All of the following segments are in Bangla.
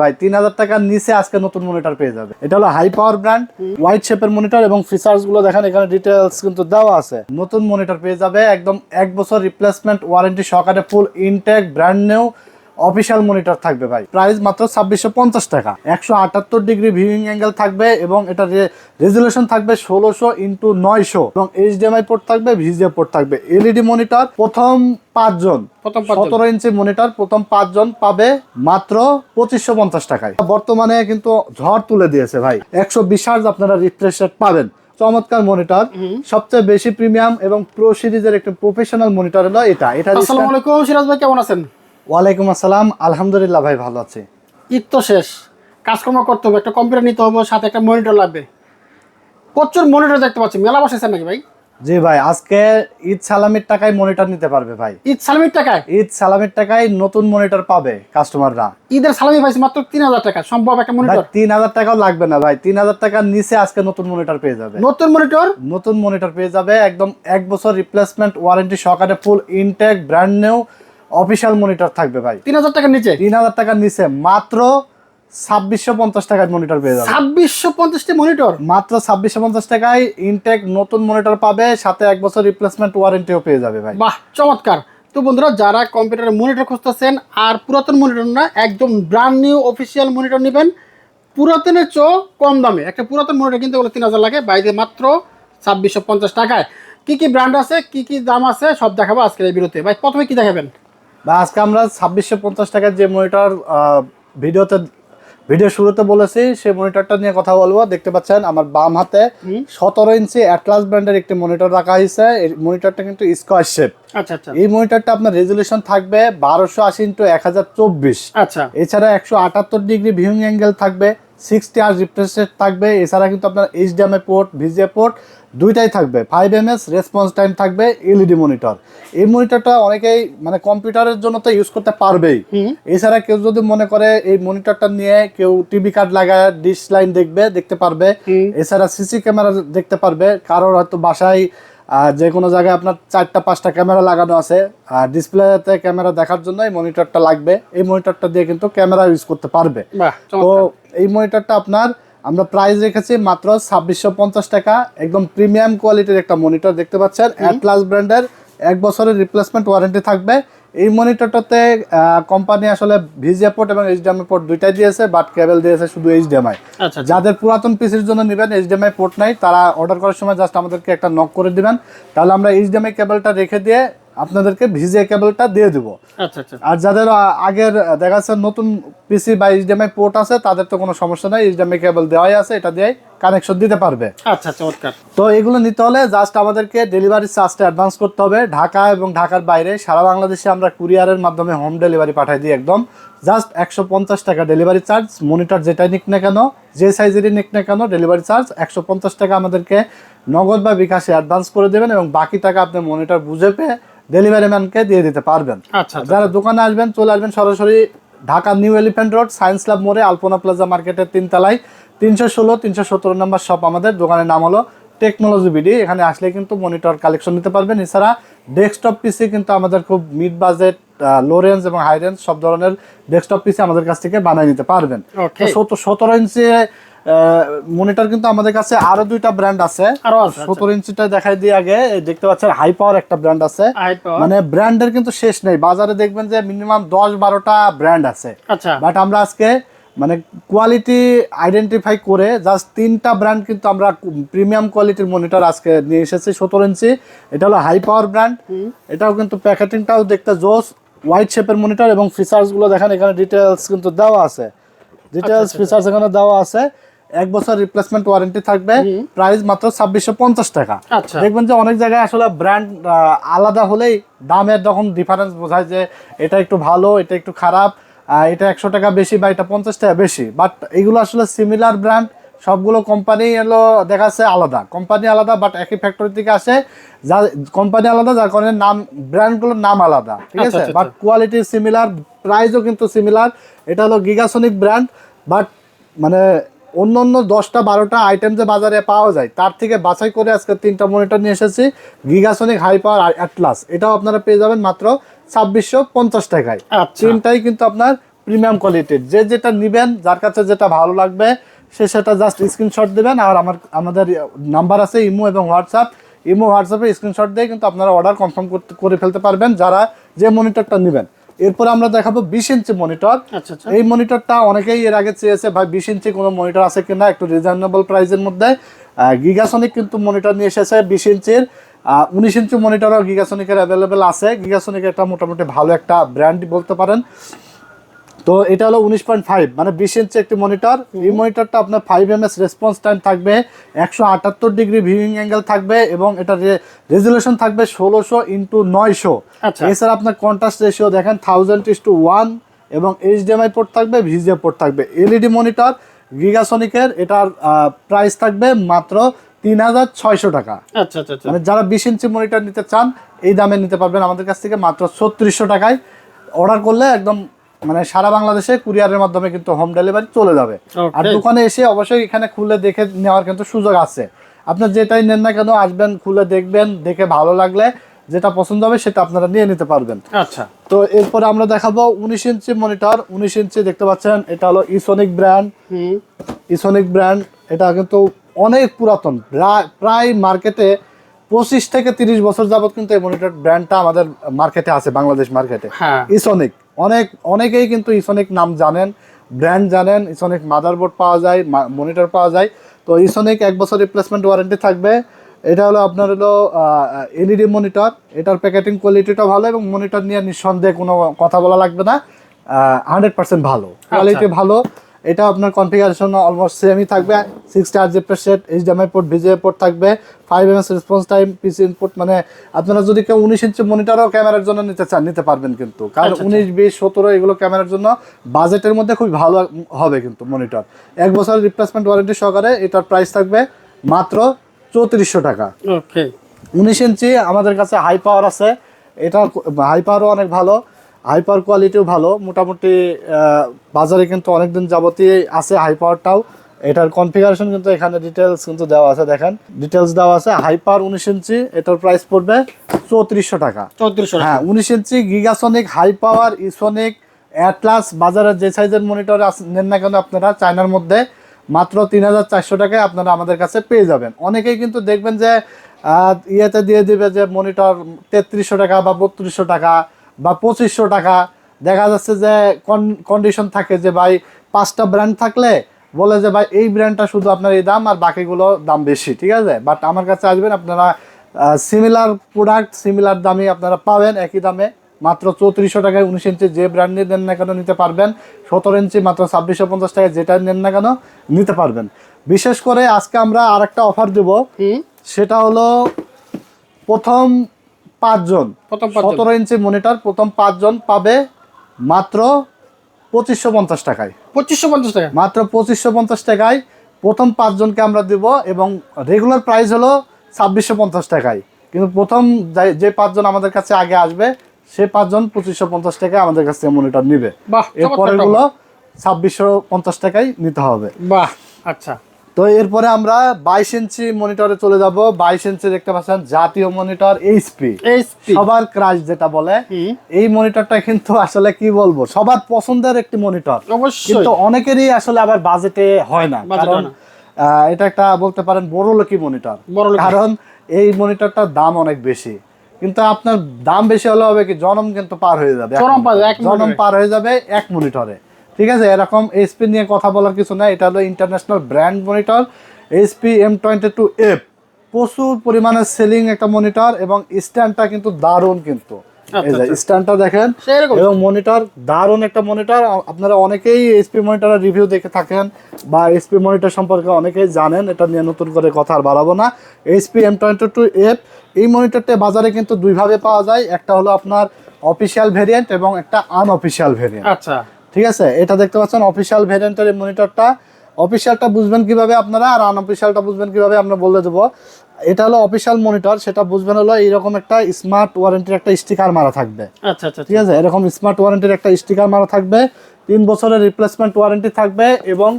ভাই, তিন হাজার টাকার নিচে আজকে নতুন মনিটর পেয়ে যাবে। এটা হলো হাই পাওয়ার ব্র্যান্ড হোয়াইট শেপের মনিটর এবং ফিচার্সগুলো দেখেন, এখানে ডিটেলস কিন্তু দেওয়া আছে। নতুন মনিটর পেয়ে যাবে, একদম এক বছর রিপ্লেসমেন্ট ওয়ারেন্টি সহকারে full intake brand new official monitor থাকবে ভাই। প্রাইস মাত্র ছাব্বিশশো পঞ্চাশ টাকা। একশো আটাত্তর ডিগ্রি ভিউইং অ্যাঙ্গেল থাকবে এবং এটা রেজুলেশন থাকবে ষোলোশো ইন্টু নয়শো এবং এইচডিএমআই পোর্ট থাকবে ভিজিএ পোর্ট থাকবে। এলইডি মনিটর প্রথম পাঁচজন। সতেরো ইঞ্চি মনিটর প্রথম পাঁচজন পাবে মাত্র পঁচিশশো পঞ্চাশ টাকায়। বর্তমানে কিন্তু ঝড় তুলে দিয়েছে ভাই। একশো বিশ হার্জ আপনারা রিফ্রেশ রেট পাবেন। চমৎকার মনিটর। সবচেয়ে বেশি প্রিমিয়াম এবং প্রো সিরিজের একটা প্রফেশনাল মনিটর হলো এটা। এটা আসসালামু আলাইকুম সিরাজ ভাই কেমন আছেন? ওয়ালাইকুম আসসালাম। আলহামদুলিল্লাহ ভাই ভালো আছি। ঈদ তো শেষ। কাজকর্ম করতে হবে একটা কম্পিউটার নিতে হবে সাথে একটা মনিটর লাগবে। প্রচুর মনিটর দেখতে পাচ্ছি। মেলা বসেছেন নাকি ভাই? জি ভাই আজকে ঈদ সালামির টাকায় মনিটর নিতে পারবে ভাই। ঈদ সালামির টাকায়? ঈদ সালামির টাকায় নতুন মনিটর পাবে কাস্টমাররা ঈদের সালামি পাইছি মাত্র তিন হাজার টাকা সম্ভব একটা ভাই মনিটর তিন হাজার টাকাও লাগবে না ভাই। তিন হাজার টাকার নিচে আজকে নতুন মনিটর পেয়ে যাবে। নতুন মনিটর নতুন মনিটর পেয়ে যাবে একদম এক বছর রিপ্লেসমেন্ট ওয়ারেন্টি সহকারে full intake brand new official monitor থাকবে ভাই। তিন হাজার টাকার নিচে? তিন হাজার টাকার নিচে মাত্র ছাব্বিশশো পঞ্চাশ টাকার মনিটর পেয়ে যাবে ছাব্বিশশো পঞ্চাশটি মনিটর মাত্র ছাব্বিশশো পঞ্চাশ টাকায় ইনটেক নতুন মনিটর পাবে সাথে এক বছর রিপ্লেসমেন্ট ওয়ারেন্টিও পেয়ে যাবে ভাই। বাহ চমৎকার। তো বন্ধুরা যারা কম্পিউটারের মনিটর খুঁজতেছেন আর পুরাতন মনিটর না একদম ব্র্যান্ড নিউ অফিসিয়াল মনিটর নেবেন। পুরাতনের চেয়েও কম দামে। একটা পুরাতন মনিটর কিনতে গেলে তিন হাজার লাগে বাইরে মাত্র ছাব্বিশশো পঞ্চাশ টাকায়। কি কি ব্র্যান্ড আছে কি কি দাম আছে সব দেখাবো আজকের এই বিরতি ভাই প্রথমে কি দেখাবেন? বা আজকে আমরা ছাব্বিশশো পঞ্চাশ টাকার যে মনিটর ভিডিওতে ভিডিও শুরুতে বলেছি সেই মনিটরটা নিয়ে কথা বলব। দেখতে পাচ্ছেন আমার বাম হাতে সতেরো ইঞ্চি অ্যাটলাস ব্র্যান্ডের একটি মনিটর রাখা হয়েছে। এই মনিটরটা কিন্তু স্কোয়ার শেপ আচ্ছা আচ্ছা। এই মনিটরটা আপনার রেজুলেশন থাকবে বারোশো আশি ইন্টু এক হাজার চব্বিশ। আচ্ছা। এছাড়া একশো আটাত্তর ডিগ্রি ভিউইং অ্যাঙ্গেল থাকবে। সিক্সটি আর রিফ্রেশ রেট থাকবে। এছাড়া কিন্তু আপনার এইচডিএমআই পোর্ট ভিজিএ পোর্ট দুইটাই থাকবে। Five M S response time থাকবে এলইডি মনিটর এই মনিটরটা অনেকেই মানে কম্পিউটারের জন্য তো ইউজ করতে পারবেই। এছাড়া কেউ যদি মনে করে এই মনিটরটা নিয়ে কেউ টিভি কার্ড লাগায় ডিশ লাইন দেখবে দেখতে পারবে। এছাড়া সিসি ক্যামেরা দেখতে পারবে। কারোর হয়তো বাসায় আহ, যে কোনো জায়গায় আপনার চারটা পাঁচটা ক্যামেরা লাগানো আছে। আর ডিসপ্লেতে ক্যামেরা দেখার জন্য এই মনিটরটা লাগবে। এই মনিটরটা দিয়ে কিন্তু ক্যামেরা ইউজ করতে পারবে। তো এই মনিটরটা আপনার আমরা প্রাইস রেখেছি মাত্র ছাব্বিশশো পঞ্চাশ টাকা। একদম প্রিমিয়াম কোয়ালিটির একটা মনিটর দেখতে পাচ্ছেন। অ্যাটলাস ব্র্যান্ডের এক বছরের রিপ্লেসমেন্ট ওয়ারেন্টি থাকবে। এই মনিটরটাতে কোম্পানি আসলে ভিজিএ পোর্ট এবং এইচডিএমআই পোর্ট দুইটাই দিয়েছে বাট কেবল দিয়েছে শুধু এইচডিএমআই আচ্ছা আচ্ছা। যাদের পুরাতন পিসির জন্য নেবেন এইচডিএমআই পোর্ট নাই তারা অর্ডার করার সময় জাস্ট আমাদেরকে একটা নক করে দিবেন। তাহলে আমরা এইচডিএমআই কেবলটা রেখে দিয়ে আপনাদেরকে ভিজিএ কেবলটা দিয়ে দেবো। আচ্ছা আচ্ছা। আর যাদের আগের আহ, দেখা যাচ্ছে নতুন পিসি বা এইচডিএমআই পোর্ট আছে তাদের তো কোনো সমস্যা নাই এইচডিএমআই কেবল দেওয়াই আছে এটা দিয়ে কানেকশন দিতে পারবে। আচ্ছা চমৎকার। তো এগুলো নিতে হলে জাস্ট আমাদেরকে ডেলিভারি চার্জটা অ্যাডভান্স করতে হবে। ঢাকা এবং ঢাকার বাইরে সারা বাংলাদেশে আমরা কুরিয়ারের মাধ্যমে হোম ডেলিভারি পাঠাই দিই একদম। জাস্ট একশো পঞ্চাশ টাকা ডেলিভারি চার্জ মনিটর যেটাই নিক না কেন যে সাইজেরই নিক না কেন ডেলিভারি চার্জ একশো পঞ্চাশ টাকা আমাদেরকে নগদ বা বিকাশে অ্যাডভান্স করে দেবেন এবং বাকি টাকা আপনি মনিটর বুঝে পেয়ে ডেলিভারি ম্যানকে দিয়ে দিতে পারবেন। আচ্ছা আচ্ছা যারা দোকানে আসবেন চলে আসবেন সরাসরি Dhaka new elephant road science club মোড়ে আলপনা প্লাজা মার্কেটের তিনতলায়। তিনশো ষোলো তিনশো সতেরো নম্বর শপ আমাদের। দোকানের নাম হলো টেকনোলজি বিডি এখানে আসলে কিন্তু মনিটর কালেকশন নিতে পারবেন। এছাড়া ডেস্কটপ পিসি কিন্তু আমাদের খুব মিড বাজেট লো রেঞ্জ এবং হাই রেঞ্জ সব ধরনের ডেস্কটপ পিসি আমাদের কাছ থেকে বানিয়ে নিতে পারবেন। সতেরো ইঞ্চি মনিটর কিন্তু আমাদের কাছে আরও দুইটা ব্র্যান্ড আছে। আচ্ছা। সতেরো ইঞ্চিটা দেখাই দিয়ে আগে। দেখতে পাচ্ছেন হাই পাওয়ার একটা ব্র্যান্ড আছে। মানে ব্র্যান্ডের কিন্তু শেষ নেই। বাজারে দেখবেন যে মিনিমাম দশ বারোটা ব্র্যান্ড আছে। আচ্ছা। বাট আমরা আজকে মানে কোয়ালিটি আইডেন্টিফাই করে জাস্ট তিনটা ব্র্যান্ড কিন্তু আমরা প্রিমিয়াম কোয়ালিটির মনিটর আজকে নিয়ে এসেছি সতেরো ইঞ্চি এটা হলো হাই পাওয়ার ব্র্যান্ড এটাও কিন্তু প্যাকেটিংটাও দেখতে জোস। হোয়াইট শেপের মনিটর এবং ফিচার্সগুলো দেখেন এখানে ডিটেলস কিন্তু দেওয়া আছে। ডিটেলস ফিচার্স এখানে দেওয়া আছে। এক বছর রিপ্লেসমেন্ট ওয়ারেন্টি থাকবে। প্রাইস মাত্র ছাব্বিশশো পঞ্চাশ টাকা। আচ্ছা। দেখবেন যে অনেক জায়গায় আসলে ব্র্যান্ড আলাদা হলেই দামের যখন ডিফারেন্স বোঝায় যে এটা একটু ভালো এটা একটু খারাপ এটা একশো টাকা বেশি বা এটা পঞ্চাশ টাকা বেশি। বাট এগুলো আসলে সিমিলার ব্র্যান্ড সবগুলো কোম্পানি এলো দেখা যাচ্ছে আলাদা। কোম্পানি আলাদা বাট একই ফ্যাক্টরি থেকে আসে। যা কোম্পানি আলাদা যার কারণে নাম ব্র্যান্ডগুলোর নাম আলাদা। ঠিক আচ্ছা, আছে? বাট কোয়ালিটি সিমিলার প্রাইসও কিন্তু সিমিলার এটা হলো গিগাসনিক ব্র্যান্ড বাট মানে অন্য অন্য দশটা বারোটা আইটেম যে বাজারে পাওয়া যায় তার থেকে বাছাই করে আজকে তিনটা মনিটর নিয়ে এসেছি। গিগাসনিক হাই পাওয়ার অ্যাটলাস এটাও আপনারা পেয়ে যাবেন মাত্র ছাব্বিশশো পঞ্চাশ টাকায়। আচ্ছা। তিনটাই কিন্তু আপনার প্রিমিয়াম কোয়ালিটির যে যেটা নেবেন যার কাছে যেটা ভালো লাগবে সে সেটা জাস্ট স্ক্রিনশট দেবেন। আর আমার আমাদের নাম্বার আছে ইমো এবং হোয়াটসঅ্যাপ। ইমো হোয়াটসঅ্যাপে স্ক্রিনশট দিয়ে কিন্তু আপনারা অর্ডার কনফার্ম করতে করে ফেলতে পারবেন যারা যে মনিটরটা নেবেন। এরপরে আমরা দেখাবো বিশ ইঞ্চি মনিটর আচ্ছা আচ্ছা। এই মনিটরটা অনেকেই এর আগে চেয়েছে ভাই বিশ ইঞ্চি কোনো মনিটর আছে কিনা? একটু রিজনেবল প্রাইসের মধ্যে। গিগাসনিক কিন্তু মনিটর নিয়ে এসেছে বিশ ইঞ্চির। উনিশ ইঞ্চি মনিটরও গিগাসনিকের অ্যাভেলেবেল আছে। গিগাসনিক একটা মোটামুটি ভালো একটা ব্র্যান্ড বলতে পারেন। তো এটা হলো উনিশ পয়েন্ট ফাইভ মানে বিশ ইঞ্চি একটি মনিটর। এই মনিটরটা আপনার five M S response time থাকবে একশো আটাত্তর ডিগ্রি ভিউইং অ্যাঙ্গেল থাকবে এবং এটা রেজুলেশন থাকবে ষোলোশো ইন্টু নয়শো। আচ্ছা। এছাড়া আপনার কন্ট্রাস্ট রেশিও দেখেন থাউজেন্ড ইস টু ওয়ান এবং এইচডিএমআই পোর্ট থাকবে ভিজিএ পোর্ট থাকবে। এলইডি মনিটর গিগাসনিকের এটার প্রাইস থাকবে মাত্র তিন হাজার ছয়শো টাকা। আচ্ছা আচ্ছা আচ্ছা। মানে যারা বিশ ইঞ্চি মনিটর নিতে চান এই দামে নিতে পারবেন আমাদের কাছ থেকে মাত্র ছত্রিশশো টাকায়। অর্ডার করলে একদম মানে সারা বাংলাদেশে কুরিয়ারের মাধ্যমে কিন্তু হোম ডেলিভারি চলে যাবে। আর দোকানে এসে অবশ্যই এখানে খুলে দেখে নেওয়ার কিন্তু সুযোগ আছে। আপনার যেটাই নেন না কেন আসবেন খুলে দেখবেন দেখে ভালো লাগলে যেটা পছন্দ হবে সেটা আপনারা নিয়ে নিতে পারবেন। আচ্ছা। তো এরপরে আমরা দেখাবো উনিশ ইঞ্চি মনিটর। উনিশ ইঞ্চি দেখতে পাচ্ছেন এটা হলো ইসোনিক ব্র্যান্ড ইসোনিক ব্র্যান্ড এটা কিন্তু অনেক পুরাতন। প্রায়- মার্কেটে পঁচিশ থেকে তিরিশ বছর যাবত কিন্তু এই মনিটর ব্র্যান্ডটা আমাদের মার্কেটে আছে বাংলাদেশ মার্কেটে। হ্যাঁ। ইসোনিক অনেক অনেকেই কিন্তু ইসোনিক নাম জানেন ব্র্যান্ড জানেন ইসোনিক মাদারবোর্ড পাওয়া যায় মনিটর পাওয়া যায়। তো ইসোনিক এক বছর রিপ্লেসমেন্ট ওয়ারেন্টি থাকবে। এটা হলো আপনার হলো এলইডি মনিটর এটার প্যাকেটিং কোয়ালিটিটা ভালো এবং মনিটর নিয়ে নিঃসন্দেহে কোনো কথা বলা লাগবে না। হান্ড্রেড পার্সেন্ট ভালো। কোয়ালিটি ভালো। এটা আপনার কনফিগারেশন অলমোস্ট সেমই থাকবে। Six R G set HDMI port VGA port থাকবে। Five M S response time PC input মানে আপনারা যদি কেউ উনিশ ইঞ্চি মনিটরও ক্যামেরার জন্য নিতে চান নিতে পারবেন কিন্তু। কারণ আচ্ছা, উনিশ বিশ সতেরো এগুলো ক্যামেরার জন্য বাজেটের মধ্যে খুব ভালো হবে কিন্তু মনিটর এক বছর রিপ্লেসমেন্ট ওয়ারেন্টি সহকারে এটার প্রাইস থাকবে মাত্র চৌত্রিশশো টাকা। ওকে উনিশ ইঞ্চি আমাদের কাছে হাই পাওয়ার আছে। এটা হাই পাওয়ারও অনেক ভালো। হাই পাওয়ার কোয়ালিটিও ভালো। মোটামুটি বাজারে কিন্তু অনেকদিন যাবতীয় আছে হাই পাওয়ারটাও এটার কনফিগারেশন কিন্তু এখানে ডিটেলস কিন্তু দেওয়া আছে দেখেন। ডিটেলস দেওয়া আছে হাইপার উনিশ ইঞ্চি এটার প্রাইস পড়বে চৌত্রিশশো টাকা। চৌত্রিশশো হ্যাঁ উনিশ ইঞ্চি গিগাসনিক হাই পাওয়ার ইসোনিক অ্যাটলাস বাজারে যে সাইজের মনিটর নেন না কেন আপনারা চায়নার মধ্যে মাত্র তিন হাজার চারশো টাকায় আপনারা আমাদের কাছে পেয়ে যাবেন। অনেকেই কিন্তু দেখবেন যে ইয়েতে দিয়ে দিবে যে মনিটর তেত্রিশশো টাকা বা বত্রিশশো টাকা বা পঁচিশশো টাকা। দেখা যাচ্ছে যে কন্ডিশন থাকে যে ভাই পাঁচটা ব্র্যান্ড থাকলে বলে যে ভাই এই ব্র্যান্ডটা শুধু আপনার এই দাম আর বাকিগুলো দাম বেশি ঠিক আছে? বাট আমার কাছে আসবেন আপনারা সিমিলার প্রোডাক্ট সিমিলার দামে আপনারা পাবেন একই দামে। মাত্র চৌত্রিশশো টাকায় উনিশ ইঞ্চি যে ব্র্যান্ড নিয়ে নেন না কেন নিতে পারবেন। সতেরো ইঞ্চি মাত্র ছাব্বিশশো পঞ্চাশ টাকায় যেটা নেন না কেন নিতে পারবেন। বিশেষ করে আজকে আমরা আর একটা অফার দেব সেটা হলো প্রথম পাঁচজন। সতেরো ইঞ্চি মনিটর প্রথম পাঁচজন পাবে মাত্র পঁচিশশো পঞ্চাশ টাকায়। পঁচিশশো পঞ্চাশ টাকা। মাত্র পঁচিশশো পঞ্চাশ টাকায় প্রথম পাঁচজনকে আমরা দেব এবং রেগুলার প্রাইস হলো ছাব্বিশশো পঞ্চাশ টাকায়। কিন্তু প্রথম যে- পাঁচজন আমাদের কাছে আগে আসবে সে পাঁচজন পঁচিশশো পঞ্চাশ টাকায় আমাদের কাছ থেকে মনিটর নিবে গুলো ছাব্বিশশো পঞ্চাশ টাকায় নিতে হবে। বাহ আচ্ছা। তো এরপরে আমরা বাইশ ইঞ্চি মনিটরে চলে যাব। বাইশ ইঞ্চি দেখতে পাচ্ছেন জাতীয় মনিটর এইচপি সবার ক্রাশ যেটা বলে। এই মনিটরটা কিন্তু আসলে কি বলব সবার পছন্দের একটি মনিটর। কিন্তু অনেকেরই আসলে আবার বাজেটে হয় না। কারণ এটা একটা বলতে পারেন বড় লোকি মনিটর কারণ এই মনিটরটার দাম অনেক বেশি। কিন্তু আপনার দাম বেশি হলে হবে কি জনম কিন্তু পার হয়ে যাবে। জনম পার হয়ে যাবে এক মনিটরে। ঠিক আছে? এরকম এইচপি নিয়ে কথা বলার কিছু না এটা হলো international brand monitor HP M twenty two F প্রচুর পরিমাণে সেলিং একটা মনিটর এবং স্ট্যান্ডটা কিন্তু দারুণ কিন্তু। যে আচ্ছা। স্ট্যান্ডটা দেখেন এবং মনিটর দারুণ একটা মনিটর আপনারা অনেকেই এইচপি মনিটরের রিভিউ দেখে থাকেন বা এইচপি মনিটর সম্পর্কে অনেকেই জানেন এটা নিয়ে নতুন করে কথা আর বাড়াবো না। HP M twenty two F এই মনিটরটা বাজারে কিন্তু দুইভাবে পাওয়া যায়। একটা হলো আপনার অফিসিয়াল ভেরিয়েন্ট এবং একটা আনঅফিসিয়াল ভেরিয়েন্ট আচ্ছা। ঠিক আছে? এটা দেখতে পাচ্ছেন অফিসিয়াল ভেরিয়েন্টের এই মনিটরটা অফিসিয়ালটা বুঝবেন কীভাবে আপনারা আর আনঅফিসিয়ালটা বুঝবেন কীভাবে আমরা বলে দেবো। এটা হলো অফিসিয়াল মনিটর সেটা বুঝবেন হলো এইরকম একটা স্মার্ট ওয়ারেন্টির একটা স্টিকার মারা থাকবে। আচ্ছা আচ্ছা ঠিক আছে? এরকম স্মার্ট ওয়ারেন্টির একটা স্টিকার মারা থাকবে। তিন বছরের রিপ্লেসমেন্ট ওয়ারেন্টি থাকবে এবং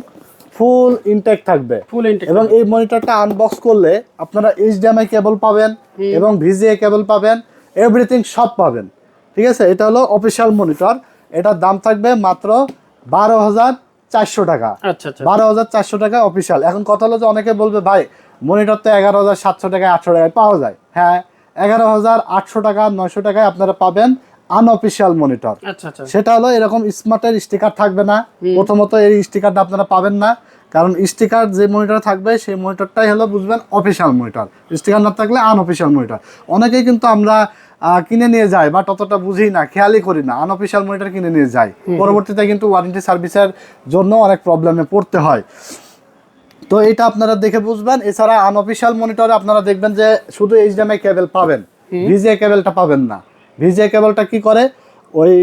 ফুল ইনটেক থাকবে। ফুল ইন্টেক এবং এই মনিটরটা আনবক্স করলে আপনারা এইচডিএমআই কেবল পাবেন এবং ভিজিএ কেবল পাবেন। এভরিথিং সব পাবেন। ঠিক আছে? এটা হলো অফিসিয়াল মনিটর এটার দাম থাকবে মাত্র বারো হাজার চারশো টাকা। আচ্ছা আচ্ছা। বারো হাজার চারশো টাকা অফিসিয়াল এখন কথা হলো যে অনেকে বলবে ভাই মনিটর তো এগারো হাজার সাতশো টাকায় আটশো টাকায় পাওয়া যায়। হ্যাঁ এগারো হাজার আটশো টাকা নয়শো টাকায় আপনারা পাবেন আনঅফিসিয়াল মনিটর আচ্ছা আচ্ছা। সেটা হলো এরকম স্মার্টের স্টিকার থাকবে না। প্রথমত এই স্টিকারটা আপনারা পাবেন না। কারণ স্টিকার যে মনিটর থাকবে সেই মনিটরটাই হলো বুঝবেন অফিসিয়াল মনিটর স্টিকার না থাকলে আনঅফিসিয়াল মনিটর অনেকেই কিন্তু আমরা কিনে নিয়ে যাই বা ততটা বুঝি না খেয়ালই করি না। আনঅফিসিয়াল মনিটর কিনে নিয়ে যাই পরবর্তীতে কিন্তু ওয়ারেন্টি সার্ভিসের জন্য অনেক প্রবলেমে পড়তে হয়। তো এটা আপনারা দেখে বুঝবেন। এছাড়া আনঅফিসিয়াল মনিটরে আপনারা দেখবেন যে শুধু এইচডিএমআই কেবল পাবেন। ভিজিএ কেবলটা পাবেন না। ভিজিএ কেবলটা কি করে? ওই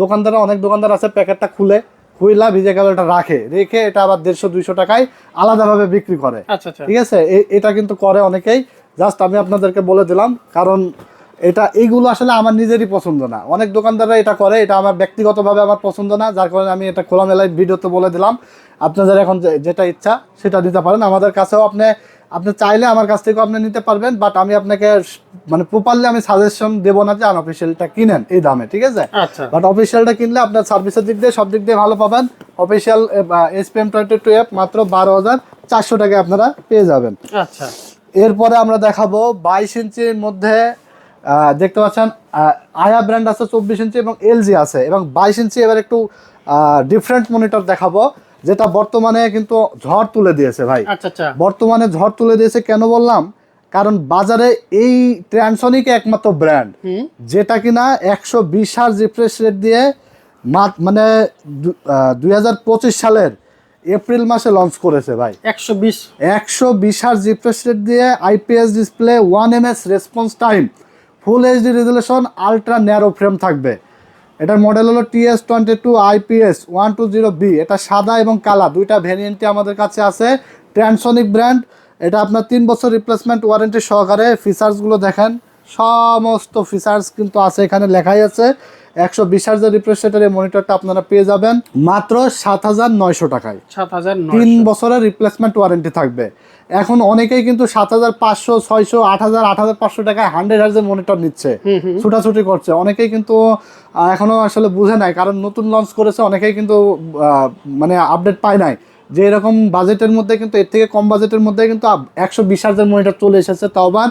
দোকানদার অনেক দোকানদার আছে প্যাকেটটা খুলে খুইলা ভিজিএ কেবলটা রাখে। রেখে এটা আবার দেড়শো দুইশো টাকায় আলাদাভাবে বিক্রি করে। আচ্ছা আচ্ছা। ঠিক আছে? এটা কিন্তু করে অনেকেই। জাস্ট আমি আপনাদেরকে বলে দিলাম কারণ এটা এইগুলো আসলে আমার নিজেরই পছন্দ না। অনেক দোকানদাররা এটা করে এটা আমার ব্যক্তিগতভাবে আমার পছন্দ না যার কারণে আমি এটা খোলামেলায় ভিডিওতে বলে দিলাম। আপনাদের এখন যেটা ইচ্ছা সেটা দিতে পারেন। আমাদের কাছেও আপনি আপনি চাইলে আমার কাছ থেকেও আপনি নিতে পারবেন বাট আমি আপনাকে মানে প্রপারলি আমি সাজেশন দেবো না যে আনঅফিসিয়ালটা কিনেন এই দামে ঠিক আছে? আচ্ছা। বাট অফিসিয়ালটা কিনলে আপনার সার্ভিসের দিক দিয়ে সব দিক দিয়ে ভালো পাবেন। Official SPM twenty two F মাত্র বারো হাজার চারশো টাকায় আপনারা পেয়ে যাবেন। আচ্ছা। এরপরে আমরা দেখাবো বাইশ ইঞ্চির মধ্যে দেখতে পাচ্ছেন আয়া ব্র্যান্ড আছে চব্বিশ ইঞ্চি এবং এলজি আছে। এবং বাইশ ইঞ্চি এবার একটু ডিফারেন্ট মনিটর দেখাবো। যেটা বর্তমানে কিন্তু ঝড় তুলে দিয়েছে ভাই। আচ্ছা আচ্ছা। বর্তমানে ঝড় তুলে দিয়েছে কেন বললাম? কারণ বাজারে এই ট্রানসনিক একমাত্র ব্র্যান্ড যেটা কিনা একশো বিশ হার্জ রিফ্রেশ রেট দিয়ে মানে দুই হাজার পঁচিশ সালের এপ্রিল মাসে লঞ্চ করেছে ভাই। একশো বিশ। একশো বিশ হার্জ রিফ্রেশ রেট দিয়ে IPS display one M S response time full HD resolution ultra narrow frame থাকবে। এটার মডেল হলো TS twenty two IPS one two zero B এটা সাদা এবং কালা, দুইটা ভ্যারিয়েন্টই আমাদের কাছে আছে। ট্রানসনিক ব্র্যান্ড এটা আপনার তিন বছর রিপ্লেসমেন্ট ওয়ারেন্টি সহকারে ফিচার্সগুলো দেখেন। সমস্ত ফিচার্স কিন্তু আছে এখানে লেখাই আছে। একশো বিশ হাজার রিফ্রেশ রেটের এই মনিটরটা আপনারা পেয়ে যাবেন মাত্র সাত হাজার নয়শো টাকায়। সাত হাজার তিন বছরের রিপ্লেসমেন্ট ওয়ারেন্টি থাকবে। এখন অনেকেই কিন্তু সাত হাজার পাঁচশো ছয়শো আট হাজার আট হাজার পাঁচশো টাকায় হান্ড্রেড হার্জের মনিটর নিচ্ছে। ছুটাছুটি করছে। অনেকেই কিন্তু এখনও আসলে বুঝে নাই কারণ নতুন লঞ্চ করেছে অনেকেই কিন্তু মানে আপডেট পায় নাই। যে এরকম বাজেটের মধ্যে কিন্তু এর থেকে কম বাজেটের মধ্যে কিন্তু একশো বিশ হাজার মনিটর চলে এসেছে তাও আবার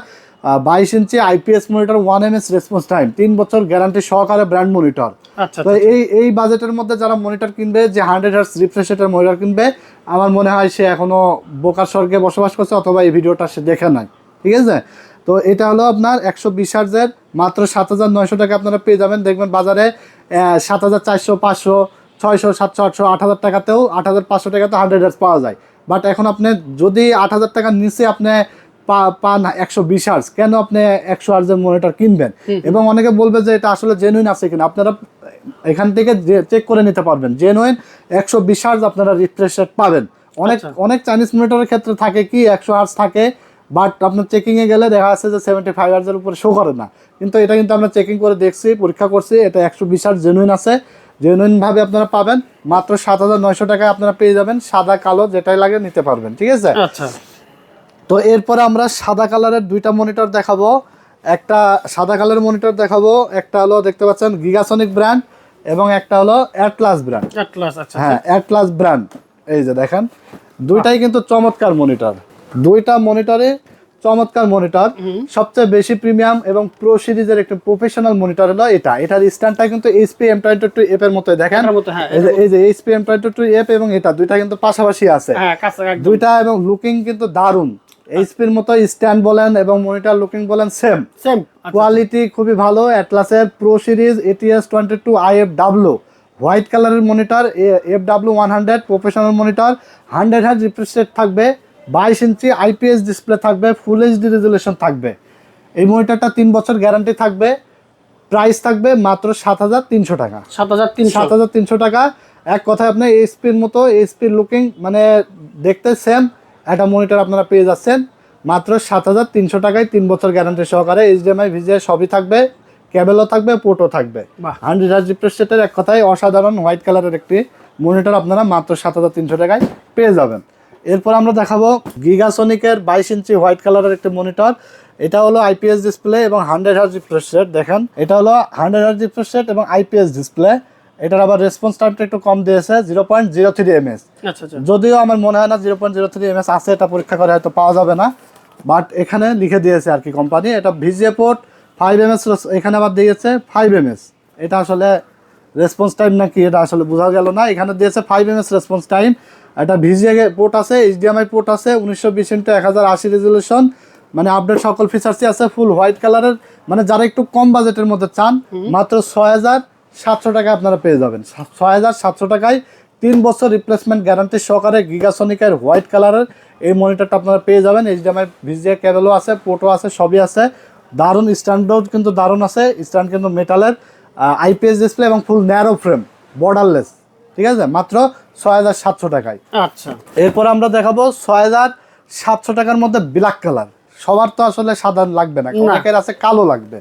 বাইশ inch IPS monitor one M S response time তিন বছর গ্যারান্টি সহকারে ব্র্যান্ড মনিটর আচ্ছা তো এই এই বাজেটের মধ্যে যারা মনিটর কিনবে যে হান্ড্রেড হার্স রিফ্রেশ রেটের মনিটর কিনবে আমার মনে হয় সে এখনও বোকার স্বর্গে বসবাস করছে অথবা এই ভিডিওটা সে দেখে নাই। ঠিক আছে? তো এটা হলো আপনার একশো বিশ হার্জের মাত্র সাত হাজার নয়শো টাকা আপনারা পেয়ে যাবেন। দেখবেন বাজারে সাত হাজার চারশো পাঁচশো ছয়শো সাতশো আটশো আট হাজার টাকাতেও আট হাজার পাঁচশো টাকাতেও হান্ড্রেড হার্স পাওয়া যায়। বাট এখন আপনি যদি আট হাজার টাকার নিচে আপনি পান একশো বিশ হার্স কেন আপনি একশো মনিটর কিনবেন? এবং অনেকে বলবে যে এটা আসলে জেনুইন আছে কিনা। আপনারা এখান থেকে চেক করে নিতে পারবেন। জেনুইন একশো বিশ হার্স আপনারা রিফ্রেশ রেট পাবেন। অনেক আচ্ছা। অনেক চাইনিজ মনিটরের ক্ষেত্রে থাকে কি একশো হার্স থাকে বাট আপনার চেকিংয়ে গেলে দেখা যাচ্ছে যে সেভেন্টি ফাইভ হার্সের উপরে শো করে না। কিন্তু এটা কিন্তু আমরা চেকিং করে দেখছি পরীক্ষা করছি এটা একশো বিশ হার্স জেনুইন আছে। জেনুইনভাবে আপনারা পাবেন। মাত্র সাত হাজার নয়শো টাকায় আপনারা পেয়ে যাবেন। সাদা কালো যেটাই লাগে নিতে পারবেন। ঠিক আছে? আচ্ছা। তো এরপরে আমরা সাদা কালারের দুইটা মনিটর দেখাবো। একটা সাদা কালারের মনিটর দেখাবো একটা হলো দেখতে পাচ্ছেন গিগাসনিক ব্র্যান্ড এবং একটা হলো অ্যাটলাস ব্র্যান্ড অ্যাটলাস আচ্ছা হ্যাঁ অ্যাটলাস ব্র্যান্ড এই যে দেখেন দুইটাই কিন্তু চমৎকার মনিটর। দুইটা মনিটরে চমৎকার মনিটর। সবচেয়ে বেশি প্রিমিয়াম এবং প্রো সিরিজের একটা প্রফেশনাল মনিটর হলো এটা। এটার স্ট্যান্ডটা কিন্তু HP M twenty two F এর মতোই দেখেন? হ্যাঁ, এই যে- এই যে HP M twenty two F এবং এটা দুইটা কিন্তু পাশাপাশি আছে। হ্যাঁ দুইটা এবং লুকিং কিন্তু দারুণ। এইচপির মতো স্ট্যান্ড বলেন এবং মনিটর লুকিং বলেন সেম সেম কোয়ালিটি খুবই ভালো অ্যাটলাসের pro series ATS twenty two I F W white কালারের monitor F W one hundred professional monitor hundred hertz refresh rate থাকবে বাইশ ইঞ্চি আইপিএস ডিসপ্লে থাকবে ফুল এইচডি রেজুলেশন থাকবে। এই মনিটরটা তিন বছর গ্যারান্টি থাকবে প্রাইস থাকবে মাত্র সাত হাজার তিনশো টাকা। সাত হাজার তিনশো। সাত হাজার তিনশো টাকা। এক কথায় আপনি এইচপির মতো এইচপির লুকিং মানে দেখতে সেম একটা মনিটর আপনারা পেয়ে যাচ্ছেন। মাত্র সাত হাজার তিনশো টাকায় তিন বছর গ্যারান্টি সহকারে এইচডিএমআই ভিজিএ সবই থাকবে কেবেলও থাকবে পোর্টও থাকবে। হান্ড্রেড হার্জ রিফ্রেশ রেটের এক কথায় অসাধারণ হোয়াইট কালারের একটি মনিটর আপনারা মাত্র সাত হাজার তিনশো টাকায় পেয়ে যাবেন। এরপর আমরা দেখাবো গিগাসনিকের বাইশ ইঞ্চি হোয়াইট কালারের একটি মনিটর এটা হলো আইপিএস ডিসপ্লে এবং হান্ড্রেড হার্জ রিফ্রেশ রেট দেখেন। এটা হলো হান্ড্রেড হার্জ রিফ্রেশ রেট এবং আইপিএস ডিসপ্লে এটার আবার রেসপন্স টাইমটা একটু কম দিয়েছে zero point zero three MS আচ্ছা আচ্ছা। যদিও আমার মনে হয় না zero point zero three MS আছে এটা পরীক্ষা করে হয়তো পাওয়া যাবে না। বাট এখানে লিখে দিয়েছে আর কি কোম্পানি এটা ভিজিএ পোর্ট ফাইভ এমএস এখানে আবার দিয়েছে ফাইভ এমএস এটা আসলে রেসপন্স টাইম নাকি এটা আসলে বোঝা গেল না। এখানে দিয়েছে ফাইভ এমএস রেসপন্স টাইম এটা ভিজিএ পোর্ট আছে এইচডিএমআই পোর্ট আছে উনিশশো বিশ ইন্টু এক হাজার আশি রেজলিউশন মানে আপডেট সকল ফিচার্সই আছে ফুল হোয়াইট কালারের মানে যারা একটু কম বাজেটের মধ্যে চান মাত্র ছয় হাজার সাতশো টাকা আপনারা পেয়ে যাবেন। ছয় হাজার সাতশো টাকায় তিন বছর রিপ্লেসমেন্ট গ্যারান্টি সহকারে গিগাসনিকের হোয়াইট কালারের এই মনিটরটা আপনারা পেয়ে যাবেন। এইচডিএমআই ভিজিএ কেবলও আছে পোটো আছে সবই আছে। দারুণ স্ট্যান্ডও কিন্তু দারুণ আছে। স্ট্যান্ড কিন্তু মেটালের আইপিএস ডিসপ্লে এবং ফুল ন্যারো ফ্রেম বর্ডারলেস ঠিক আছে? মাত্র ছয় হাজার সাতশো টাকায়। আচ্ছা। এরপর আমরা দেখাবো ছয় হাজার সাতশো টাকার মধ্যে ব্ল্যাক কালার সবার তো আসলে সাদা লাগবে না। অনেকের আছে কালো লাগবে।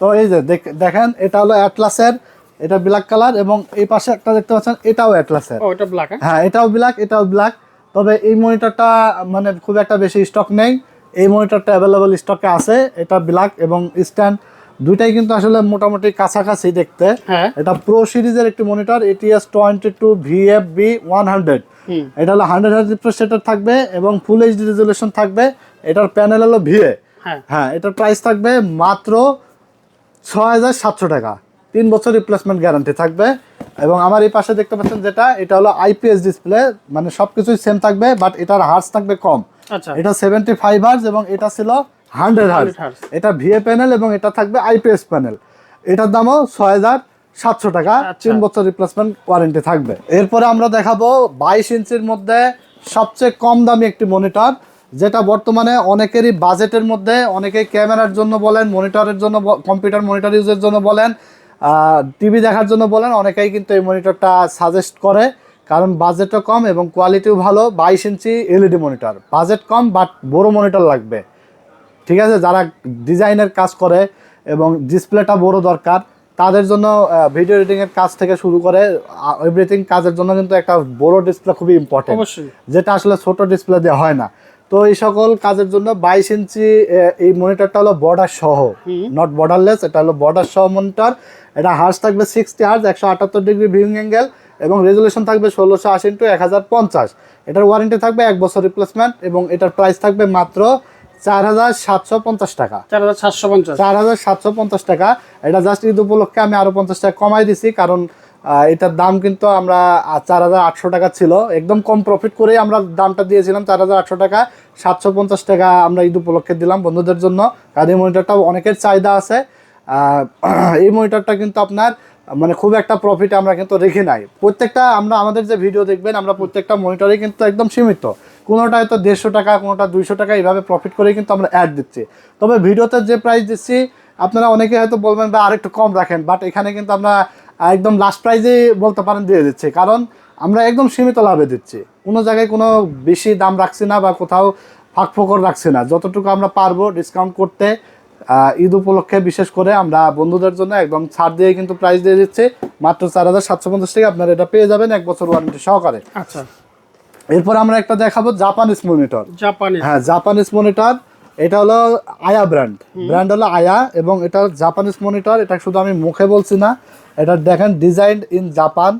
তো এই যে দেখ- দেখেন এটা হলো অ্যাটলাসের এটা ব্ল্যাক কালার এবং এই পাশে একটা দেখতে পাচ্ছেন এটাও অ্যাটলাসের ও এটা ব্ল্যাক হ্যাঁ? এটাও ব্ল্যাক এটাও ব্ল্যাক তবে এই মনিটরটা মানে খুব একটা বেশি স্টক নেই। এই মনিটরটা অ্যাভেলেবল স্টকে আছে এটা ব্ল্যাক এবং স্ট্যান্ড দুইটাই কিন্তু আসলে মোটামুটি কাছাকাছি দেখতে। হ্যাঁ। এটা প্রো সিরিজের একটি monitor ATS twenty two VF B one hundred এটা হলো হান্ড্রেড হার্জ রিফ্রেশ থাকবে এবং ফুল এইচডি রেজলিউশন থাকবে। এটার প্যানেল হলো ভিএ হ্যাঁ। হ্যাঁ এটার প্রাইস থাকবে মাত্র ছয় হাজার সাতশো টাকা। তিন বছর রিপ্লেসমেন্ট গ্যারান্টি থাকবে। এবং আমার এই পাশে দেখতে পাচ্ছেন যেটা এটা হলো আইপিএস ডিসপ্লে মানে সব কিছুই সেম থাকবে বাট এটার হার্স থাকবে কম। আচ্ছা। এটা সেভেন্টি ফাইভ হার্স এবং এটা ছিল হান্ড্রেড হার্স এটা ভিএ প্যানেল এবং এটা থাকবে আইপিএস প্যানেল এটার দামও ছয় হাজার সাতশো টাকা আচ্ছা। তিন বছর রিপ্লেসমেন্ট ওয়ারেন্টি থাকবে। এরপরে আমরা দেখাবো বাইশ ইঞ্চির মধ্যে সবচেয়ে কম দামি একটি মনিটর যেটা বর্তমানে অনেকেরই বাজেটের মধ্যে অনেকেই ক্যামেরার জন্য বলেন মনিটরের জন্য কম্পিউটার মনিটর ইউজের জন্য বলেন টিভি দেখার জন্য বলেন অনেকেই কিন্তু এই মনিটরটা সাজেস্ট করে কারণ বাজেটও কম এবং কোয়ালিটিও ভালো বাইশ ইঞ্চি এলইডি মনিটর বাজেট কম বাট বড় মনিটর লাগবে। ঠিক আছে? যারা ডিজাইনের কাজ করে এবং ডিসপ্লেটা বড় দরকার তাদের জন্য ভিডিও এডিটিংয়ের কাজ থেকে শুরু করে এভরিথিং কাজের জন্য কিন্তু একটা বড় ডিসপ্লে খুবই ইম্পর্টেন্ট যেটা আসলে ছোট ডিসপ্লে দিয়ে হয় না। তো এই সকল কাজের জন্য বাইশ ইঞ্চি এই মনিটরটা হলো বর্ডার সহ নট বর্ডারলেস এটা হলো বর্ডার সহ মনিটর এটা হার্স থাকবে সিক্সটি হার্স একশো আটাত্তর ডিগ্রি ভিউইং অ্যাঙ্গেল এবং রেজলিউশন থাকবে ষোলোশো আশি ইন্টু এক হাজার পঞ্চাশ। এটার ওয়ারেন্টি থাকবে এক বছর রিপ্লেসমেন্ট এবং এটার প্রাইস থাকবে মাত্র চার হাজার সাতশো পঞ্চাশ টাকা। চার হাজার সাতশো পঞ্চাশ। চার হাজার সাতশো পঞ্চাশ টাকা। এটা জাস্ট ঈদ উপলক্ষে আমি আরও পঞ্চাশ টাকা কমাই দিছি কারণ এটার দাম কিন্তু আমরা চার হাজার আটশো টাকা ছিল। একদম কম প্রফিট করেই আমরা দামটা দিয়েছিলাম চার হাজার আটশো টাকা। সাতশো পঞ্চাশ টাকা আমরা ঈদ উপলক্ষে দিলাম বন্ধুদের জন্য। এই মনিটরটা অনেকের চাহিদা আছে। এই মনিটরটা কিন্তু আপনার মানে খুব একটা প্রফিট আমরা কিন্তু রেখে নাই। প্রত্যেকটা আমরা, আমাদের যে ভিডিও দেখবেন, আমরা প্রত্যেকটা মনিটরে কিন্তু একদম সীমিত। কোনোটা হয়তো দেড়শো টাকা, কোনোটা দুইশো টাকা, এইভাবে প্রফিট করে কিন্তু আমরা অ্যাড দিচ্ছি। তবে ভিডিওতে যে প্রাইস দিচ্ছি, আপনারা অনেকে হয়তো বলবেন বা আরেকটু কম রাখেন। বাট এখানে কিন্তু আমরা একদম লাস্ট প্রাইজে বলতে পারেন দিয়ে দিচ্ছে। কারণ আমরা একদম সীমিত লাভে দিচ্ছি। কোনো জায়গায় কোনো বেশি দাম রাখছি না বা কোথাও ফাঁক ফোকর রাখছি না। যতটুকু আমরা পারব ডিসকাউন্ট করতে ঈদ উপলক্ষে বিশেষ করে আমরা বন্ধুদের জন্য একদম ছাড় দিয়ে কিন্তু প্রাইস দিয়ে দিচ্ছি। মাত্র চার হাজার সাতশো পঞ্চাশ টাকা আপনারা এটা পেয়ে যাবেন এক বছর ওয়ারেন্টি সহকারে। আচ্ছা। এরপর আমরা একটা দেখাবো জাপানিজ মনিটর জাপানি হ্যাঁ জাপানিজ মনিটর এটা হলো আয়া ব্র্যান্ড ব্র্যান্ড হলো আয়া এবং এটা জাপানিজ মনিটর এটা শুধু আমি মুখে বলছি না এটা দেখেন ডিজাইন ইন জাপান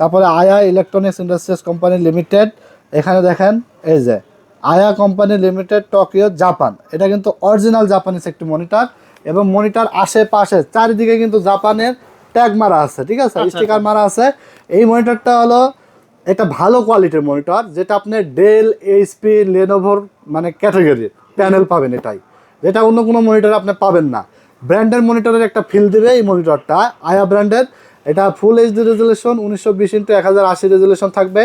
তারপরে আয়া ইলেকট্রনিক্স ইন্ডাস্ট্রিজ কোম্পানি লিমিটেড এখানে দেখেন এই যে আয়া কোম্পানি লিমিটেড টোকিও জাপান এটা কিন্তু অরিজিনাল জাপানিজ একটি মনিটর এবং মনিটর আশেপাশে চারিদিকে কিন্তু জাপানের ট্যাগ মারা আছে ঠিক আছে? আচ্ছা, স্টিকার মারা আছে। এই মনিটরটা হলো এটা ভালো কোয়ালিটির মনিটর যেটা আপনি ডেল এইচপি লেনোভোর মানে ক্যাটাগরি প্যানেল পাবেন এটাই। যেটা অন্য কোনো মনিটর আপনি পাবেন না। ব্র্যান্ডের মনিটরের একটা ফিল দেবে এই মনিটরটা আয়া ব্র্যান্ডের এটা ফুল এইচডি রেজলিউশন উনিশশো বিশ ইন্টু এক হাজার আশি রেজলিউশন থাকবে।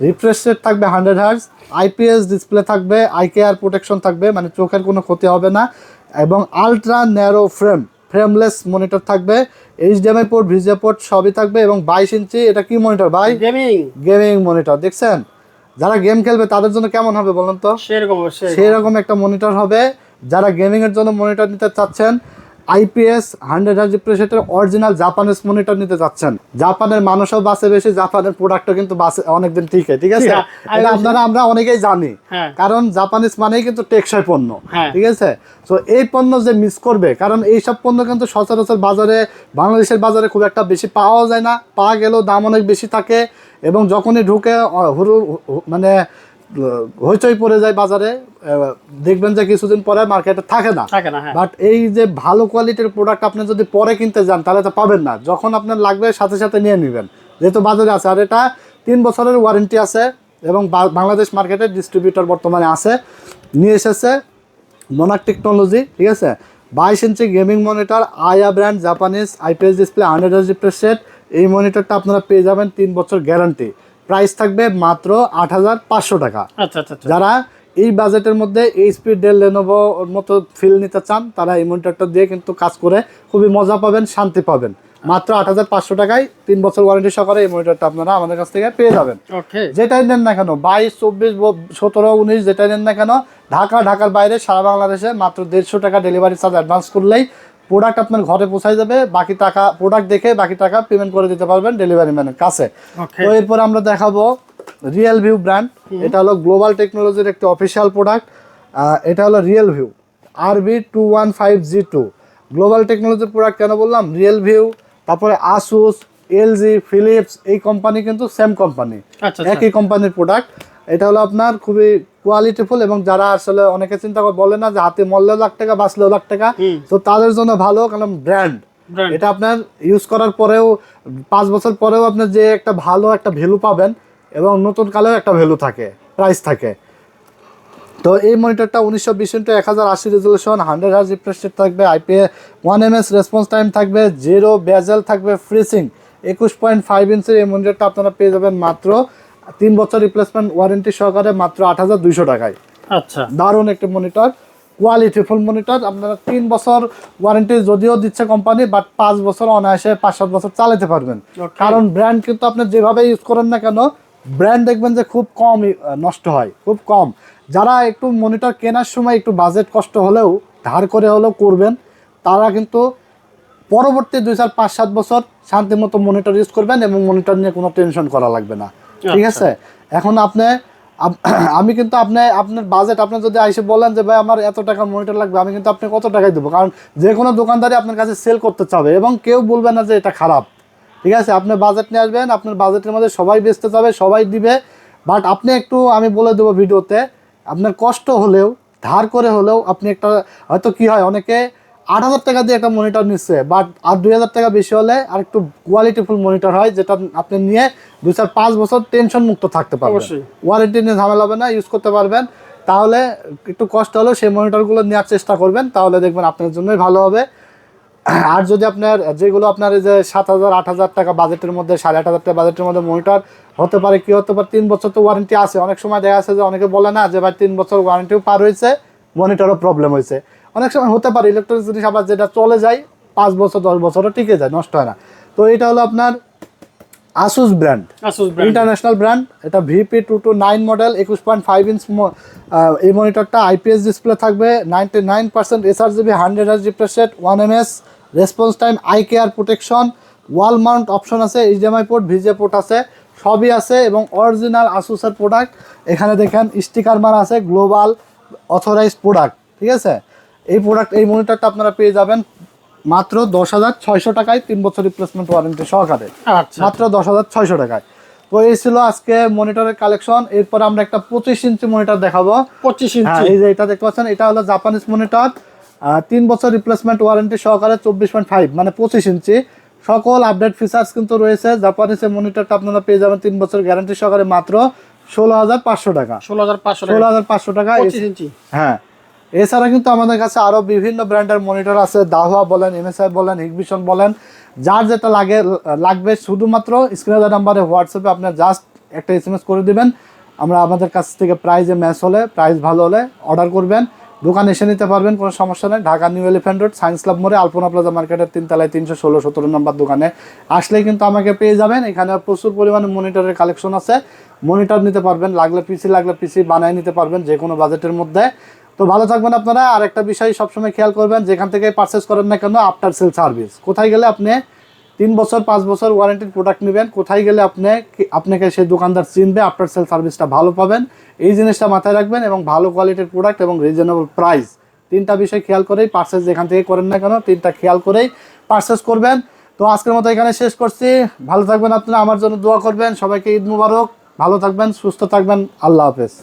রিফ্রেশ রেট থাকবে হান্ড্রেড হার্স আইপিএস ডিসপ্লে থাকবে আইকেআর প্রোটেকশন থাকবে মানে চোখের কোনো ক্ষতি হবে না। এবং ultra narrow frame frameless monitor থাকবে। এইচডিএমআই পোর্ট ভিজিএ পোর্ট সবই থাকবে এবং বাইশ ইঞ্চি এটা কি মনিটর ভাই? গেমিং গেমিং মনিটর দেখছেন? যারা গেম খেলবে তাদের জন্য কেমন হবে বলুন তো? সেরকম অবশ্যই সেই রকম একটা মনিটর হবে। যারা গেমিং এর জন্য মনিটর নিতে চাচ্ছেন আইপিএস হান্ড্রেড হার্জ রিফ্রেশের অরিজিনাল জাপানিজ মনিটর নিতে যাচ্ছেন জাপানের মানুষও বাসে বেশি জাপানের প্রোডাক্টও কিন্তু বাসে অনেকদিন টিকে ঠিক আছে? হ্যাঁ, এটা আপনারা আমরা অনেকেই জানি। হ্যাঁ। কারণ জাপানিজ মানেই কিন্তু টেকসই পণ্য হ্যাঁ। ঠিক আছে? তো এই পণ্য যে মিস করবে কারণ এই সব পণ্য কিন্তু সচরাচর বাজারে বাংলাদেশের বাজারে খুব একটা বেশি পাওয়া যায় না। পাওয়া গেলেও দাম অনেক বেশি থাকে। এবং যখনই ঢুকে হুরু মানে হইচই পড়ে যায় বাজারে দেখবেন যে কিছুদিন পরে মার্কেটে থাকে না। থাকে না হ্যাঁ। বাট এই যে ভালো কোয়ালিটির প্রোডাক্ট আপনি যদি পরে কিনতে যান তাহলে তো পাবেন না। যখন আপনার লাগবে সাথে সাথে নিয়ে নেবেন। যেহেতু বাজারে আছে আর এটা তিন বছরের ওয়ারেন্টি আছে এবং বাংলাদেশ মার্কেটের ডিস্ট্রিবিউটর বর্তমানে আছে। নিয়ে এসেছে মোনাক টেকনোলজি ঠিক আছে? বাইশ ইঞ্চি গেমিং মনিটর আয়া brand Japanese IPS display hundred refresh set এই মনিটরটা আপনারা পেয়ে যাবেন তিন বছর গ্যারান্টি প্রাইস থাকবে মাত্র আট হাজার পাঁচশো টাকা। আচ্ছা আচ্ছা আচ্ছা। যারা এই বাজেটের মধ্যে এইচপি ডেল লেনোভো মতো ফিল নিতে চান তারা এই মনিটরটা দিয়ে কিন্তু কাজ করে খুবই মজা পাবেন শান্তি পাবেন। মাত্র আট হাজার পাঁচশো টাকায় তিন বছর ওয়ারেন্টি সহকারে এই মনিটরটা আপনারা আমাদের কাছ থেকে পেয়ে যাবেন। যেটাই নেন না কেন বাইশ চব্বিশ সতেরো উনিশ যেটাই নেন না কেন ঢাকা ঢাকার বাইরে সারা বাংলাদেশে মাত্র দেড়শো টাকা ডেলিভারি চার্জ অ্যাডভান্স করলেই প্রোডাক্ট আপনার ঘরে পৌঁছায় যাবে বাকি টাকা প্রোডাক্ট দেখে বাকি টাকা পেমেন্ট করে দিতে পারবেন ডেলিভারি ম্যানের কাছে। তো এরপর আমরা দেখাবো রিয়েল ভিউ ব্র্যান্ড এটা হলো গ্লোবাল টেকনোলজির একটি অফিসিয়াল প্রোডাক্ট এটা হলো রিয়েল ভিউ আর RB two one five G two global টেকনোলজির প্রোডাক্ট কেন বললাম? রিয়েল ভিউ তারপরে আসুস এলজি ফিলিপস এই কোম্পানি কিন্তু সেম কোম্পানি আচ্ছা আচ্ছা। একই কোম্পানির প্রোডাক্ট এটা হলো আপনার খুবই কোয়ালিটিফুল এবং যারা আসলে অনেকে চিন্তা করে বলে না যে হাতে মরলেও লাখ টাকা বাঁচলেও লাখ টাকা তো তাদের জন্য ভালো কারণ ব্র্যান্ড এটা আপনার ইউজ করার পরেও পাঁচ বছর পরেও আপনার যে একটা ভালো একটা ভ্যালু পাবেন এবং নতুন কালেও একটা ভ্যালু থাকে প্রাইস থাকে। তো এই মনিটরটা উনিশশো বিশ ইন্টু এক হাজার আশি রেজলিউশন হান্ড্রেড হার্জ রিফ্রেশ থাকবে IPS one M S response time থাকবে জিরো বেজেল থাকবে ফ্রিসিং একুশ পয়েন্ট ফাইভ ইঞ্চের এই মনিটরটা আপনারা পেয়ে যাবেন মাত্র তিন বছর রিপ্লেসমেন্ট ওয়ারেন্টি সহকারে মাত্র আট হাজার দুইশো টাকায়। আচ্ছা। দারুণ একটি মনিটর কোয়ালিটিফুল মনিটর আপনারা তিন বছর ওয়ারেন্টি যদিও দিচ্ছে কোম্পানি বাট পাঁচ বছর অনায়াসে পাঁচ সাত বছর চালাতে পারবেন। কারণ ব্র্যান্ড কিন্তু আপনি যেভাবে ইউজ করেন না কেন ব্র্যান্ড দেখবেন যে খুব কম নষ্ট হয় খুব কম। যারা একটু মনিটর কেনার সময় একটু বাজেট কষ্ট হলেও ধার করে হলেও করবেন তারা কিন্তু পরবর্তী দুই চার পাঁচ সাত বছর শান্তি মতো মনিটর ইউজ করবেন এবং মনিটর নিয়ে কোনো টেনশন করা লাগবে না। ঠিক আছে? এখন আপনি আমি কিন্তু আপনি আপনার বাজেট আপনি যদি এসে বলেন যে ভাই আমার এত টাকার মনিটর লাগবে আমি কিন্তু আপনি কত টাকায় দেবো? কারণ যে কোনো দোকানদারই আপনার কাছে সেল করতে চাবে এবং কেউ বলবে না যে এটা খারাপ। ঠিক আছে? আপনি বাজেট নিয়ে আসবেন আপনার বাজেটের মধ্যে সবাই বেচতে যাবে সবাই দিবে। বাট আপনি একটু আমি বলে দেবো ভিডিওতে আপনার কষ্ট হলেও ধার করে হলেও আপনি একটা হয়তো কি হয় অনেকে আট হাজার টাকা দিয়ে একটা মনিটর নিচ্ছে বাট আর দুই হাজার টাকা বেশি হলে আর একটু কোয়ালিটিফুল মনিটর হয় যেটা আপনি নিয়ে দুই চার পাঁচ বছর টেনশন মুক্ত থাকতে পারবেন। ওয়ারেন্টি নিয়ে ঝামেলা হবে না ইউজ করতে পারবেন। তাহলে একটু কষ্ট হলেও সেই মনিটরগুলো নেওয়ার চেষ্টা করবেন তাহলে দেখবেন আপনার জন্যই ভালো হবে। আর যদি আপনার যেগুলো আপনার এই যে সাত হাজার আট হাজার টাকা বাজেটের মধ্যে সাড়ে আট হাজার টাকা বাজেটের মধ্যে মনিটর হতে পারে কি হতে পারে তিন বছর তো ওয়ারেন্টি আছে। অনেক সময় দেখা যাচ্ছে যে অনেকে বলে না যে ভাই তিন বছর ওয়ারেন্টিও পার হয়েছে মনিটরও প্রবলেম হয়েছে। অনেক সময় হতে পারে ইলেকট্রনিক্স জিনিস আবার যেটা চলে যায় পাঁচ বছর দশ বছরও টিকে যায় নষ্ট হয় না। তো এটা হলো আপনার Asus brand Asus international brand এটা VP two two nine model একুশ পয়েন্ট ফাইভ ইঞ্চ এই মনিটরটা আইপিএস ডিসপ্লে থাকবে ninety nine percent SR GB hundred refresh rate one M S response time eye care protection wall mount option আছে এইচডিএমআই পোর্ট ভিজে পোর্ট আছে সবই আছে এবং অরিজিনাল আসুসের প্রোডাক্ট এখানে দেখেন স্টিকার মারা আছে গ্লোবাল অথরাইজ প্রোডাক্ট ঠিক আছে? এই প্রোডাক্ট এই মনিটরটা আপনারা পেয়ে যাবেন মাত্র দশ হাজার ছয়শো টাকায় তিন বছর রিপ্লেসমেন্ট ওয়ারেন্টি সহকারে। আচ্ছা। মাত্র দশ হাজার ছয়শো টাকায়। তো এই ছিল আজকে মনিটরের কালেকশন এরপর আমরা একটা পঁচিশ ইঞ্চি মনিটর দেখাবো। পঁচিশ হ্যাঁ ইঞ্চি এই যে এটা দেখতে পাচ্ছেন এটা হলো জাপানিজ মনিটর তিন বছর রিপ্লেসমেন্ট ওয়ারেন্টি সহকারে চব্বিশ পয়েন্ট ফাইভ মানে পঁচিশ ইঞ্চি। সকল আপডেট ফিচার্স কিন্তু রয়েছে। জাপানিজ মনিটরটা আপনারা পেয়ে যাবেন তিন বছর গ্যারান্টি সহকারে মাত্র ষোলো হাজার পাঁচশো টাকা। ষোলো হাজার পাঁচশো ষোলো হাজার পাঁচশো টাকা। ইঞ্চি। হ্যাঁ এছাড়া কিন্তু আমাদের কাছে আরও বিভিন্ন ব্র্যান্ডের মনিটর আছে, দাহুয়া বলেন এমএসআই বলেন হিগভিশন বলেন, যার যেটা লাগে, লাগবে শুধুমাত্র স্ক্রিনে নাম্বারে হোয়াটসঅ্যাপে আপনার জাস্ট একটা এসএমএস করে দিবেন। আমরা আমাদের কাছ থেকে প্রাইজে ম্যাচ হলে প্রাইস ভালো হলে অর্ডার করবেন। দোকানে এসে নিতে পারবেন, কোনো সমস্যা নেই। Dhaka New Elephant Road Science Club মোড়ে আলপনা প্লাজা মার্কেটের তিনতলায় তিনশো ষোলো সতেরো নম্বর দোকানে আসলেই কিন্তু আমাকে পেয়ে যাবেন। এখানে প্রচুর পরিমাণে মনিটরের কালেকশন আছে। মনিটর নিতে পারবেন, লাগলে পিসি লাগলে পিসি বানায় নিতে পারবেন যে কোনো বাজেটের মধ্যে। তো ভালো থাকবেন আপনারা। আর একটা বিষয় সবসময় খেয়াল করবেন, যেখান থেকে পারচেস করেন না কেন আফটার সেল সার্ভিস কোথায় গেলে আপনি তিন বছর, পাঁচ বছর ওয়ারেন্টির প্রোডাক্ট নেবেন, কোথায় গেলে আপনি আপনাকে সেই দোকানদার চিনবে আফটার সেল সার্ভিসটা ভালো পাবেন। এই জিনিসটা মাথায় রাখবেন এবং ভালো কোয়ালিটির প্রোডাক্ট এবং রিজনেবল প্রাইস তিনটা বিষয় খেয়াল করেই পার্সেস যেখান থেকে করেন না কেন, তিনটা খেয়াল করেই পার্সেস করবেন। তো আজকের মতো এখানে শেষ করছি। ভালো থাকবেন আপনারা, আমার জন্য দোয়া করবেন। সবাইকে ঈদ মুবারক। ভালো থাকবেন, সুস্থ থাকবেন। আল্লাহ হাফেজ।